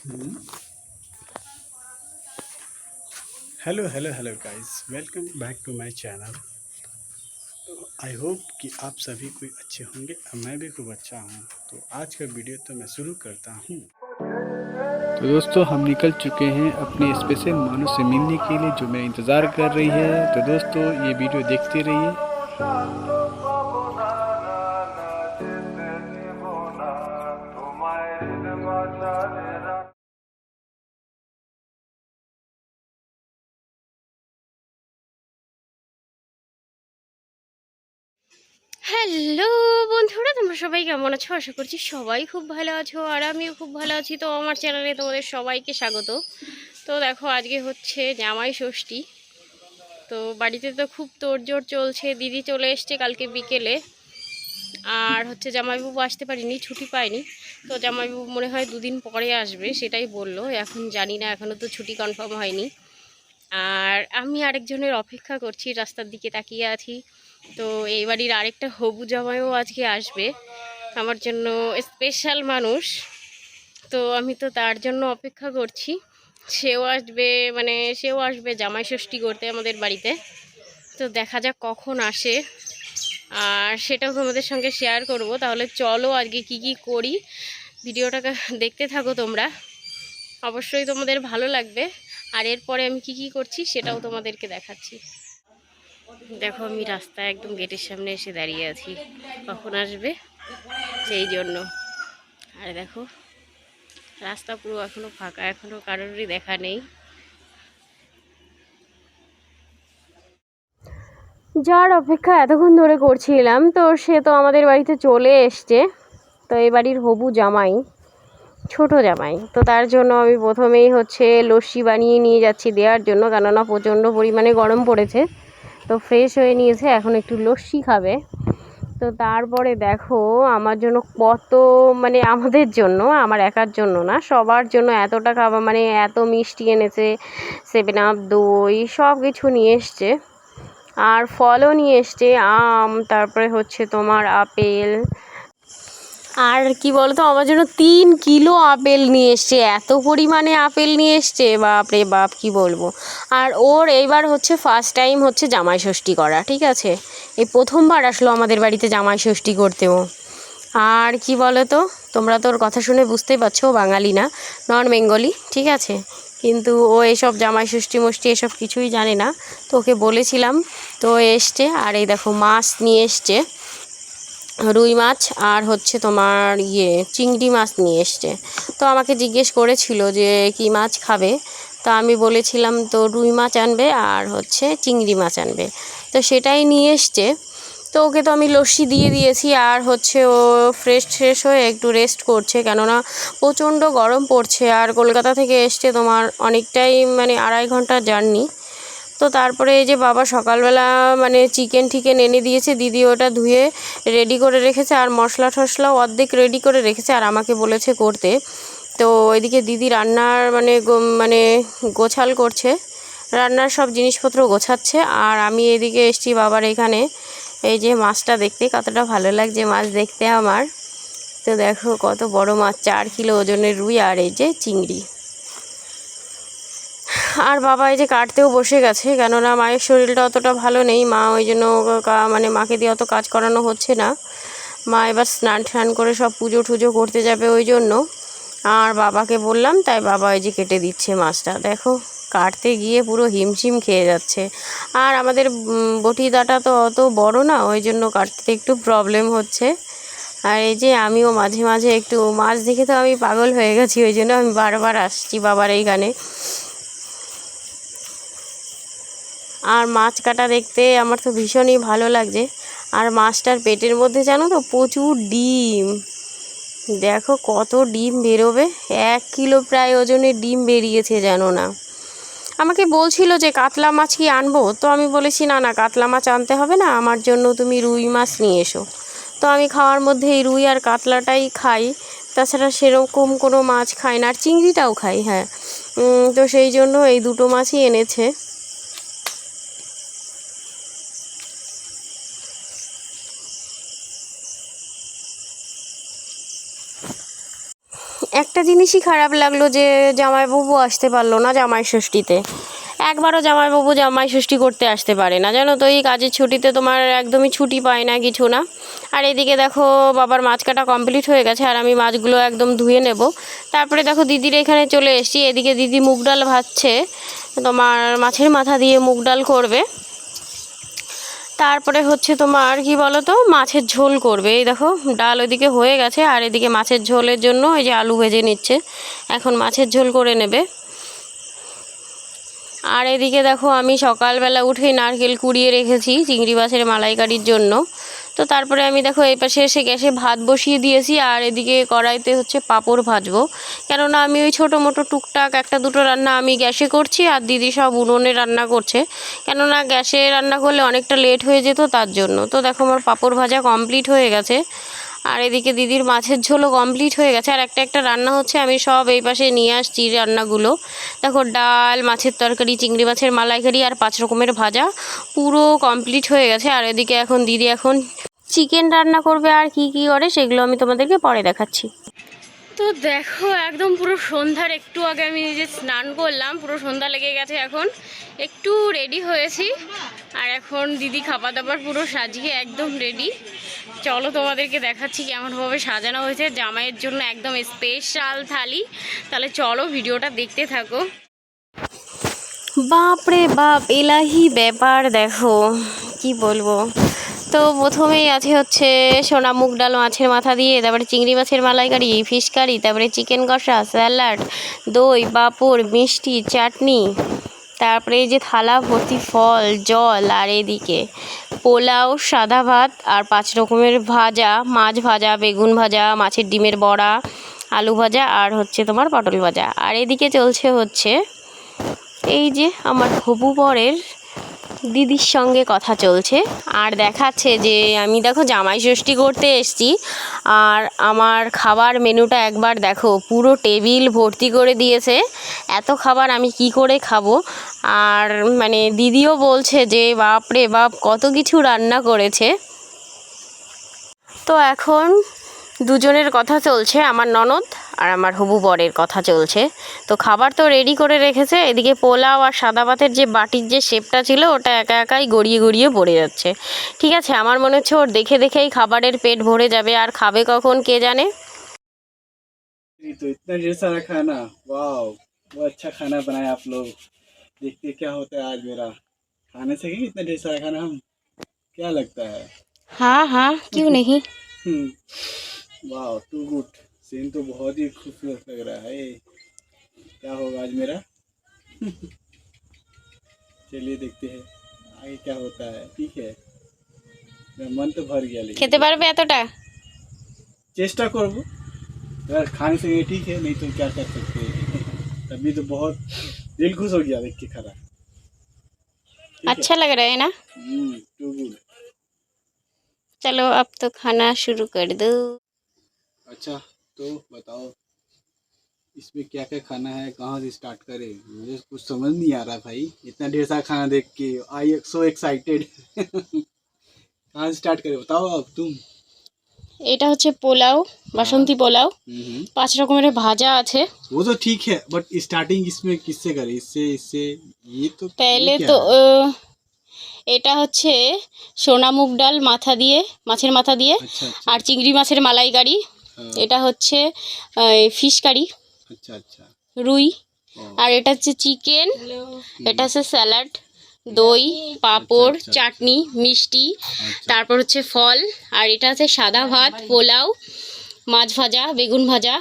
Hello hello hello guys welcome back to my channel I hope कि आप सभी कोई अच्छे होंगे और मैं भी खूब अच्छा हूँ। तो आज का वीडियो तो मैं शुरू करता हूँ। तो दोस्तों, हम निकल चुके हैं अपने स्पेशल मानो से मिलने के लिए जो मैं इंतज़ार कर रही है। तो दोस्तों, ये वीडियो देखते रहिए। হ্যালো বন্ধুরা, তোমরা সবাই কেমন আছো? আশা করছি সবাই খুব ভালো আছো আর আমিও খুব ভালো আছি। তো আমার চ্যানেলে তোমাদের সবাইকে স্বাগত। তো দেখো, আজকে হচ্ছে জামাই ষষ্ঠী। তো বাড়িতে তো খুব তোড়জোড় চলছে, দিদি চলে এসছে কালকে বিকেলে। আর হচ্ছে জামাইবাবু আসতে পারিনি, ছুটি পায়নি। তো জামাইবাবু মনে হয় দুদিন পরে আসবে, সেটাই বলল। এখন জানি না এখনও তো ছুটি কনফার্ম হয়নি। আর আমি আরেকজনের অপেক্ষা করছি, রাস্তার দিকে তাকিয়ে আছি। তো এই বাড়ির আরেকটা হবু জামাইও আজকে আসবে। আমার জন্য স্পেশাল মানুষ। তো আমি তো তার জন্য অপেক্ষা করছি। সেও আসবে মানে সেও আসবে জামাই ষষ্ঠী করতে আমাদের বাড়িতে। তো দেখা যাক কখন আসে। আর সেটাও তোমাদের সঙ্গে শেয়ার করব। তাহলে চলো আজকে কি কি করি। ভিডিওটা দেখতে থাকো তোমরা। অবশ্যই তোমাদের ভালো লাগবে। আর এরপরে আমি কি কি করছি সেটাও তোমাদেরকে দেখাচ্ছি। দেখো আমি রাস্তায় একদম গেটের সামনে এসে দাঁড়িয়ে আছি। কখন আসবে? সেই জন্য। আর দেখো, রাস্তা পুরো এখনও ফাঁকা, এখনও কারোরই দেখা নেই। যার অপেক্ষা এতক্ষণ ধরে করছিলাম, তো সে তো আমাদের বাড়িতে চলে এসছে। তো এই বাড়ির হবু জামাই, ছোট জামাই। তো তার জন্য আমি প্রথমেই হচ্ছে লস্যি বানিয়ে নিয়ে যাচ্ছি দেওয়ার জন্য, কেননা প্রচণ্ড পরিমাণে গরম পড়েছে। তো ফ্রেশ হয়ে নিয়েছে, এখন একটু লস্যি খাবে। তো তারপরে দেখো, আমার জন্য কত মানে আমাদের জন্য, আমার একার জন্য না, সবার জন্য এতটা খাবার মানে এত মিষ্টি এনেছে সেভেন আপ দই সব কিছু নিয়ে এসছে। আর ফলও নিয়ে এসছে, আম, তারপরে হচ্ছে তোমার আপেল আর কি বলতো, আমার জন্য তিন কিলো আপেল নিয়ে এসছে, এত পরিমাণে আপেল নিয়ে এসছে, বাপরে বাপ, কি বলব। আর ওর এইবার হচ্ছে ফার্স্ট টাইম হচ্ছে জামাই ষষ্ঠী করা, ঠিক আছে? এই প্রথমবার আসলো আমাদের বাড়িতে জামাই ষষ্ঠী করতেও আর কি বলো তো তোমরা তোর কথা শুনে বুঝতেই পারছ বাঙালি না, নন বেঙ্গলি, ঠিক আছে? কিন্তু ও এসব জামাই ষষ্ঠী মষ্ঠী এসব কিছুই জানে না। তো ওকে বলেছিলাম, তো এসছে, আর এই দেখো মাছ নিয়ে এসছে। রুই মাছ আর হচ্ছে তোমার ইয়ে চিংড়ি মাছ নিয়ে এসছে। তো আমাকে জিজ্ঞেস করেছিল যে, কি মাছ খাবে? তো আমি বলেছিলাম, তো রুই মাছ আনবে আর হচ্ছে চিংড়ি মাছ আনবে। তো সেটাই নিয়ে এসছে। তো ওকে তো আমি লস্যি দিয়ে দিয়েছি আর হচ্ছে ও ফ্রেশ ফ্রেশ হয়ে একটু রেস্ট করছে। কেননা প্রচণ্ড গরম পড়ছে আর কলকাতা থেকে এসছে তোমার অনেকটাই মানে আড়াই ঘণ্টা জার্নি তো তারপরে এই যে বাবা সকালবেলা মানে চিকেন টিকেন এনে দিয়েছে, দিদি ওটা ধুয়ে রেডি করে রেখেছে আর মশলা টশলাও অর্ধেক রেডি করে রেখেছে আর আমাকে বলেছে করতে। তো ওইদিকে দিদি রান্নার মানে মানে গোছাল করছে, রান্নার সব জিনিসপত্র গোছাচ্ছে আর আমি এদিকে এসছি বাবার এখানে। এই যে মাছটা দেখতে কতটা ভালো লাগছে মাছ দেখতে আমার। তো দেখো কত বড় মাছ, চার কিলো ওজনের রুই আর এই যে চিংড়ি। আর বাবা এই যে কাটতেও বসে গেছে কেননা মায়ের শরীরটা অতটা ভালো নেই। মা ওই জন্য মানে মাকে দিয়ে অত কাজ করানো হচ্ছে না। মা এবার স্নান টান করে সব পুজো টুজো করতে যাবে ওই জন্য। আর বাবাকে বললাম তাই বাবা ওই যে কেটে দিচ্ছে মাছটা। দেখো কাটতে গিয়ে পুরো হিমশিম খেয়ে যাচ্ছে। আর আমাদের উম, বটিদাটা তো অত বড় না ওই জন্য কাটতে একটু প্রবলেম হচ্ছে। আর এই যে আমিও মাঝে মাঝে একটু মাছ দেখে তো আমি পাগল হয়ে গেছি ওই জন্য আমি বারবার আসছি বাবার এইখানে। আর মাছ কাটা দেখতে আমার তো ভীষণই ভালো লাগছে। আর মাছটার পেটের মধ্যে জানো তো প্রচুর ডিম। দেখো কত ডিম বেরোবে। এক কিলো প্রায় ওজনের ডিম বেরিয়েছে জানো না। আমাকে বলছিল যে কাতলা মাছ কি আনব? তো আমি বলেছি, না না, কাতলা মাছ আনতে হবে না, আমার জন্য তুমি রুই মাছ নিয়ে এসো। তো আমি খাওয়ার মধ্যে এই রুই আর কাতলাটাই খাই। তাছাড়া সেরকম কোনো মাছ খাই না, আর চিংড়িটাও খাই হ্যাঁ। তো সেই জন্য এই দুটো মাছই এনেছে। একটা জিনিসই খারাপ লাগল যে জামাইবাবু আসতে পারল না জামাই ষষ্ঠীতে। একবারও জামাইবাবু জামাই ষষ্ঠী করতে আসতে পারে না। জানো তো এই কাজের ছুটিতে তোমার একদমই ছুটি পায় না কিছু না। আর এদিকে দেখো বাবার মাছ কাটা কমপ্লিট হয়ে গেছে আর আমি মাছগুলো একদম ধুয়ে নেব। তারপরে দেখো দিদির এখানে চলে এসেছি। এদিকে দিদি মুগ ডাল ভাজছে। তোমার মাছের মাথা দিয়ে মুগ ডাল করবে। তারপরে হচ্ছে তোমার, কি বলো তো মাছের ঝোল করবে। এই দেখো, ডাল ওইদিকে হয়ে গেছে, আর এদিকে মাছের ঝোলের জন্য এই যে আলু ভেজে নিচ্ছে। এখন মাছের ঝোল করে নেবে। আর এদিকে দেখো, আমি সকালবেলা উঠে নারকেল কুড়িয়ে রেখেছি চিংড়ি মাছের মালাইকারির জন্য। তো তারপরে আমি দেখো এই পাশে এসে গ্যাসে ভাত বসিয়ে দিয়েছি আর এদিকে কড়াইতে হচ্ছে পাঁপড় ভাজবো। কেননা আমি ওই ছোটো মোটো টুকটাক একটা দুটো রান্না আমি গ্যাসে করছি আর দিদি সব উনুনে রান্না করছে। কেননা গ্যাসে রান্না করলে অনেকটা লেট হয়ে যেত তার জন্য। তো দেখো আমার পাপড় ভাজা কমপ্লিট হয়ে গেছে। আর এদিকে দিদির মাছের ঝোলও কমপ্লিট হয়ে গেছে। আর একটা একটা রান্না হচ্ছে, আমি সব এই পাশে নিয়ে আসছি রান্নাগুলো। দেখো, ডাল, মাছের তরকারি, চিংড়ি মাছের মালাইকারি আর পাঁচ রকমের ভাজা পুরো কমপ্লিট হয়ে গেছে। আর এদিকে এখন দিদি এখন চিকেন রান্না করবে আর কি কি করে সেগুলো আমি তোমাদেরকে পরে দেখাচ্ছি। তো দেখো, একদম পুরো সন্ধ্যার, একটু আগে আমি নিজে স্নান করলাম, পুরো সন্ধ্যা লেগে গেছে এখন। একটু রেডি হয়েছি। আর এখন দিদি খাবার দাবার পুরো সাজিয়ে একদম রেডি চলো তোমাদেরকে দেখাচ্ছি কেমনভাবে সাজানো হয়েছে। জামাইয়ের জন্য একদম স্পেশাল থালি। তাহলে চলো ভিডিওটা দেখতে থাকো। বাপরে বাপ, এলাহি ব্যাপার দেখো, কি বলব। তো প্রথমেই আছে হচ্ছে সোনা মুগ ডাল মাছের মাথা দিয়ে, তারপরে চিংড়ি মাছের মালাইকারি, ফিশ কারি, তারপরে চিকেন কষা, স্যালাড, দই, পাঁপড়, মিষ্টি, চাটনি, তারপরে এই যে থালা, ভর্তি ফল, জল, আর এদিকে পোলাও, সাদা ভাত আর পাঁচ রকমের ভাজা, মাছ ভাজা, বেগুন ভাজা, মাছের ডিমের বড়া, আলু ভাজা আর হচ্ছে তোমার পটল ভাজা। আর এদিকে চলছে হচ্ছে এই যে আমার হবু বরের দিদির সঙ্গে কথা চলছে। আর দেখাচ্ছে যে, আমি দেখো জামাই ষষ্ঠী করতে এসছি। আর আমার খাবার মেনুটা একবার দেখো, পুরো টেবিল ভর্তি করে দিয়েছে। এত খাবার আমি কি করে খাব? আর মানে দিদিও বলছে যে, বাপ রে বাপ, কত কিছু রান্না করেছে। তো এখন দুজনের কথা চলছে, আমার ননদ আর আমার হবু বরের কথা চলছে তো খাবার তো রেডি করে রেখেছে এদিকে পোলাও আর সাদা ভাতের যে বাটির যে শেপটা ছিল ওটা একা একাই গড়িয়ে গড়িয়ে পড়ে যাচ্ছে ঠিক আছে আমার মনে হচ্ছে ওর দেখে দেখেই খাবারের পেট ভরে যাবে আর খাবে কখন কে জানে ये तो इतना ढेर सारा खाना वाह बहुत अच्छा खाना बनाया आप लोग देखते क्या होता है आज मेरा खाने से ही इतना ढेर सारा खाना हम क्या लगता है हाँ हाँ क्यों नहीं वाह टू गुड सीन तो बहुत ही खूबसूरत लग रहा है क्या होगा आज मेरा चलिए देखते हैं आगे क्या होता है ठीक है मेरा मन तो भर गया लेकिन খেতে পারবে এতটা चेष्टा করব अगर खाने से ये ठीक है नहीं तो क्या कर सकते हैं अभी तो बहुत दिल खुश हो गया देख के खाना अच्छा लग रहा है ना टू गुड चलो अब तो खाना शुरू कर दो अच्छा तो बताओ इसमें क्या क्या खाना है कहाँ से स्टार्ट करें मुझे कुछ समझ नहीं आ रहा भाई इतना ढेर सारा खाना देख के आई सो एक्साइटेड कहाँ से स्टार्ट करें बताओ अब तुम এটা হচ্ছে পোলাও বাসন্তী পোলাও हम्म, পাঁচ রকমের ভাজা আছে वो तो ठीक है बट स्टार्टिंग इसमें किससे करें इससे इससे ये तो ये পেলে क्या তো है? আহ, এটা হচ্ছে সোনা মুগ ডাল মাথা দিয়ে মাছের মাথা দিয়ে अच्छा अच्छा আর চিংড়ি মাছের মালাইকারি हाँ, হ্যাঁ। এটা হচ্ছে ফিশ কারি আচ্ছা, আচ্ছা। রুই আর এটা হচ্ছে চিকেন এটা হচ্ছে স্যালাড দই আচ্ছা, পাঁপড় চাটনি মিষ্টি তারপর হচ্ছে ফল আর এটা আছে সাদা ভাত পোলাও মাছ ভাজা বেগুন ভাজা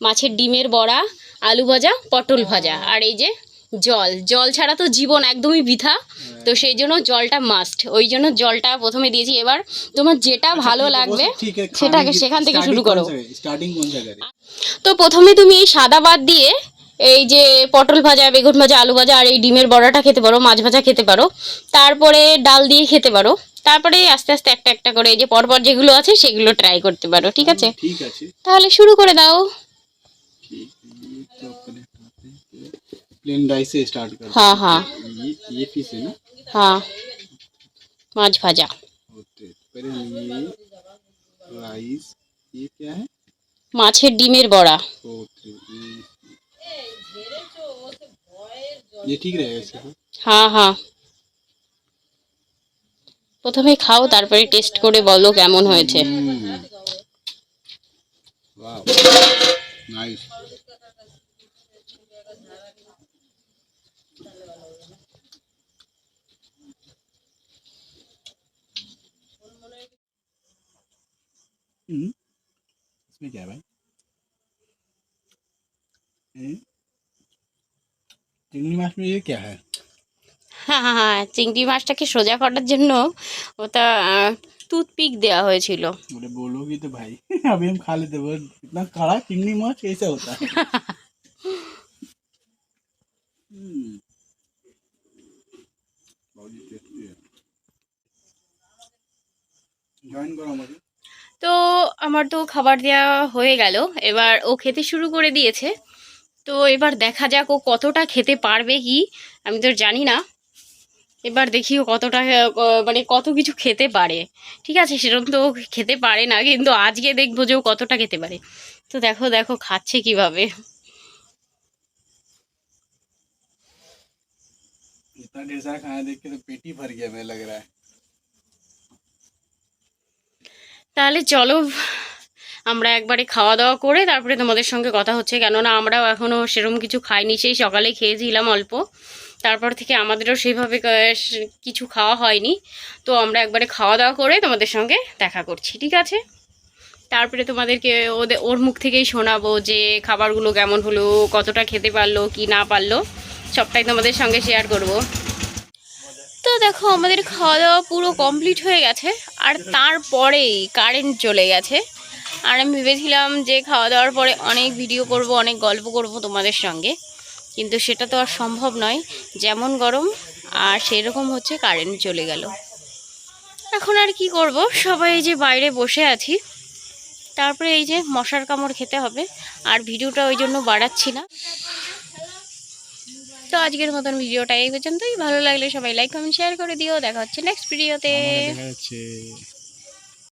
মাছের ডিমের বড়া আলু ভাজা পটল ভাজা আর এই যে জল। জল ছাড়া তো জীবন একদমই বৃথা। তো সেই জন্য জলটা মাস্ট ওই জন্য জলটা প্রথমে দিয়েছি এবার তোমার যেটা ভালো अच्छा, ठीक है, वो লাগবে सब ठीक है সেটাকে खाने की সেখান থেকে starting শুরু कौन করো सा है? स्टार्टिंग कौन सा करें তো প্রথমে তুমি এই সাদা ভাত দিয়ে এই যে পটল ভাজা বেগুন ভাজা আলু ভাজা আর এই ডিমের বড়াটা খেতে পারো মাছ ভাজা খেতে পারো তারপরে ডাল দিয়ে খেতে পারো তারপরে আস্তে আস্তে একটা একটা করে এই যে পরপর যেগুলো আছে সেগুলো ট্রাই করতে পারো ঠিক আছে ठीक আছে তাহলে শুরু করে দাও ठीक ये तो अपने प्लेन राइस से स्टार्ट करते हाँ हाँ हैं। ये ये फिश है ना হ্যাঁ মাছ ভাজা ओके पहले हम ये राइस ये क्या है মাছের ডিমের বড়া ओके ये ये ठीक रहेगा इससे হ্যাঁ হ্যাঁ প্রথমে খাও তারপরে টেস্ট করে বলো কেমন হয়েছে Wow. Nice. हम्म, इसमें क्या है भाई हम्म, चिंगड़ी माछ में ये क्या है হ্যাঁ হ্যাঁ হ্যাঁ চিংড়ি মাছটাকে সোজা করার জন্য ওটা টুথপিক দেওয়া হয়েছিল बोले बोलोगी तो भाई अभी हम खा लेते वो इतना कड़ा चिंगड़ी माछ कैसे होता है हम्म, बहुत ही टेस्टी है জয়েন করো আমাকে তো আমার তো খাবার দেওয়া হয়ে গেল এবার ও খেতে শুরু করে দিয়েছে তো এবার দেখা যাক ও কতটা খেতে পারবে কি আমি তো জানি না এবার দেখি ও কতটা আহ, মানে কত কিছু খেতে পারে ঠিক আছে সেরকম তো ও খেতে পারে না কিন্তু আজকে দেখবো যে ও কতটা খেতে পারে তো দেখো দেখো খাচ্ছে কিভাবে इतना ढेर सारा खाना देख के तो पेट ही भर गया मैं लग रहा है তাহলে চলো, আমরা একবারে খাওয়া দাওয়া করে তারপরে তোমাদের সঙ্গে কথা হচ্ছে। কেননা আমরাও এখনও সেরকম কিছু খাইনি, সেই সকালে খেয়েছিলাম অল্প। তারপর থেকে আমাদেরও সেইভাবে কিছু খাওয়া হয়নি। তো আমরা একবারে খাওয়া দাওয়া করে তোমাদের সঙ্গে দেখা করছি, ঠিক আছে? তারপরে তোমাদেরকে ওদের ওর মুখ থেকেই শোনাবো যে খাবারগুলো কেমন হলো, কতটা খেতে পারল, কি না পারল। সবটাই তোমাদের সঙ্গে শেয়ার করব। তো দেখো, আমাদের খাওয়া দাওয়া পুরো কমপ্লিট হয়ে গেছে। আর তারপরেই কারেন্ট চলে গেছে। আর আমি ভেবেছিলাম যে খাওয়া দাওয়ার পরে অনেক ভিডিও করব, অনেক গল্প করব তোমাদের সঙ্গে। কিন্তু সেটা তো আর সম্ভব নয়। যেমন গরম, আর সেরকম হচ্ছে কারেন্ট চলে গেল। এখন আর কি করব? সবাই যে বাইরে বসে আছি। তারপরে এই যে মশার কামড় খেতে হবে। আর ভিডিওটা ওই জন্য বাড়াচ্ছি না। তো আজকের মতন ভিডিওটা এই পর্যন্তই। ভালো লাগলে সবাই লাইক কমেন্ট শেয়ার করে দিও। দেখা হচ্ছে নেক্সট ভিডিওতে